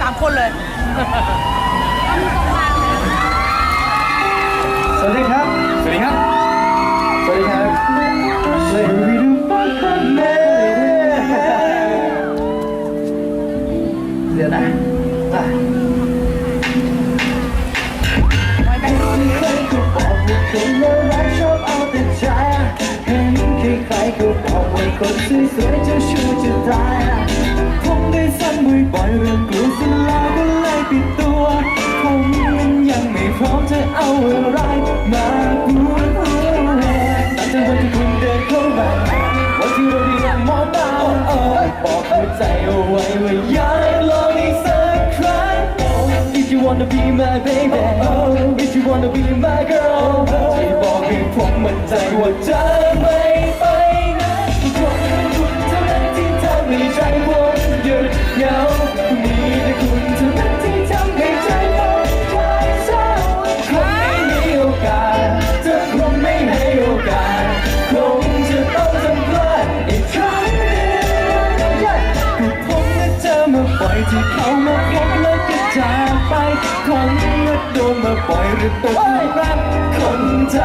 สามคนเลยสวัสดีครับ สวัสดีครับ สวัสดีครับเลยวิดูฟังคนเล่เดี๋ยวนะอะคนน่ารักชอบเอาแต่ใจเห็นใครๆก็บอกว่าคนสวยๆจะชูจะตายผมได้ซ้ำบ่อยๆเรื่องกลัวเสร็จแล้ว เอาอะไรมาพูดตั้งแต่วันที่คุณเดินเข้ามาวันที่เราได้นั่งมองตาเออบอกหัวใจเอาไว้ว่าอยากลองอีกสักครั้ง If you wanna be my baby If you wanna be my girl ที่บอกให้ผมมั่นใจว่าจะไม่ มาบ่อยที่เขามาพบแล้วก็จากไปผมและโดนมาบ่อยหรือตกรักคนใจ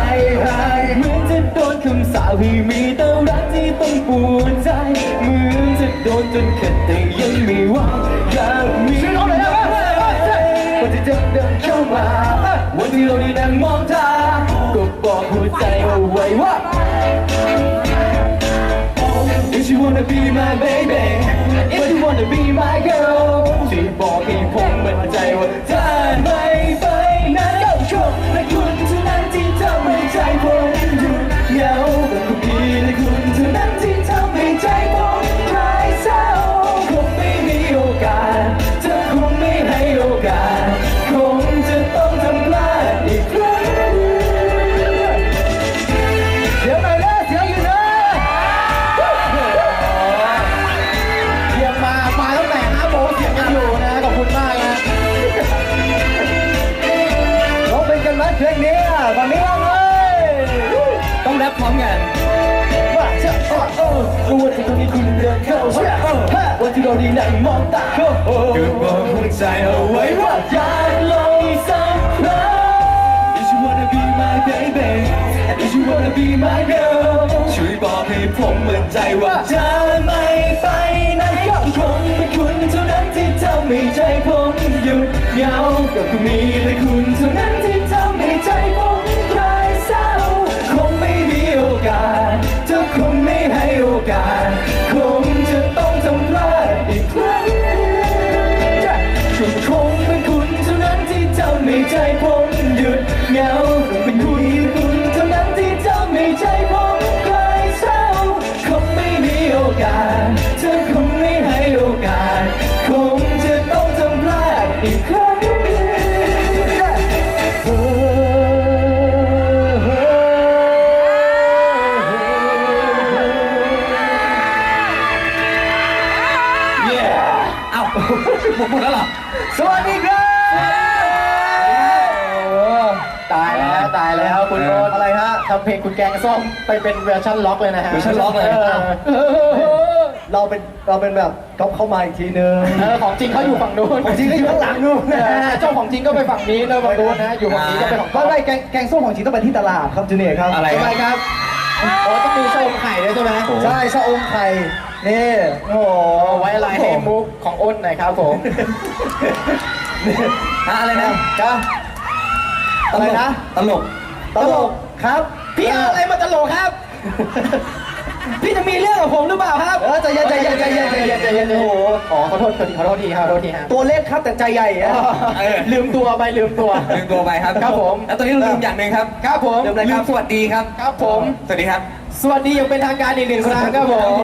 หายเหมือนจะโดนคำสาปให้มีแต่รักที่ต้องปวดใจเหมือนจะโดนจนเข็ดแต่ยังไม่ไหวอยากมีวันที่เธอเดินเข้ามาวันที่เราได้นั่งมองตาก็บอกหัวใจเอาไว้ว่า If you wanna be my baby เพลงนี้อะวันนี้ร้องเลยต้องแรปพร้อมกันว่าจะเออเออรู้ว่าที่ตรงนี้คุณเดินเข้ามาวันที่เราด้นั่งมองตาเข้าเกิดบอกหัวใจเอาไว้ว่าอยากลองอีกสักครั้ง If you wanna be my baby If you wanna be my girl ช่วยบอกให้ผมมั่นใจว่าจะไม่ไปไหนก็คงเป็นคุณเท่านั้นที่ทำให้ใจผมหยุดเหงาก็คงมีแต่คุณเท่านั้นที่ทำ อกาสเธอคงไม่ให้โอกาส คงจะต้องทำพลาดอีกครั้งเออเอ้าหมดหมดแล้วเหรอ สวัสดีครับโอ้ตายแล้ว ตายแล้วคุณโรสอะไรฮะทำเพลงคุณแกงส้มไปเป็นเวอร์ชันล็อกเลยนะฮะเวอร์ชันล็อกเลยเราเป็นเราเป็นแบบก๊อปเข้ามาอีกทีนึงของจริงเขาอยู่ฝั่งนู้นของจริงก็อยู่ข้างหลังนู้นเจ้าของจริงก็ไปฝั่งนี้นะฝั่งนู้นนะอยู่ฝั่งนี้ก็ไปฝั่งก็ไม่แกงแกงส้มของจริงต้องไปที่ตลาดครับจูเนียร์ครับอะไรครับทำไมครับโอ้ต้องมีชะอมไข่ด้วยใช่ไหมใช่ชะอมไข่นี่โอ้โหไว้อะไรให้มุกของอ้นหน่อยครับผมอะอะไรนะครับ อะไรนะ ตลก ตลกครับ พี่เอาอะไรมาตลกครับ พี่จะมีเรื่องกับผมหรือเปล่าครับ เออใจเย็นใจเย็นใจเย็นใจเย็นใจเย็นโอ้โหขอขอโทษขอโทษทีครับขอโทษทีครับตัวเล็กครับแต่ใจใหญ่อะเออ ลืมตัวไปลืมตัว ลืมตัวไปครับครับผม แล้วตอนนี้เราลืมอย่างหนึ่งครับครับผมลืมสวัสดีครับ ครับผม สวัสดีครับ สวัสดีอย่างเป็นทางการอีกหนึ่งครั้งครับผม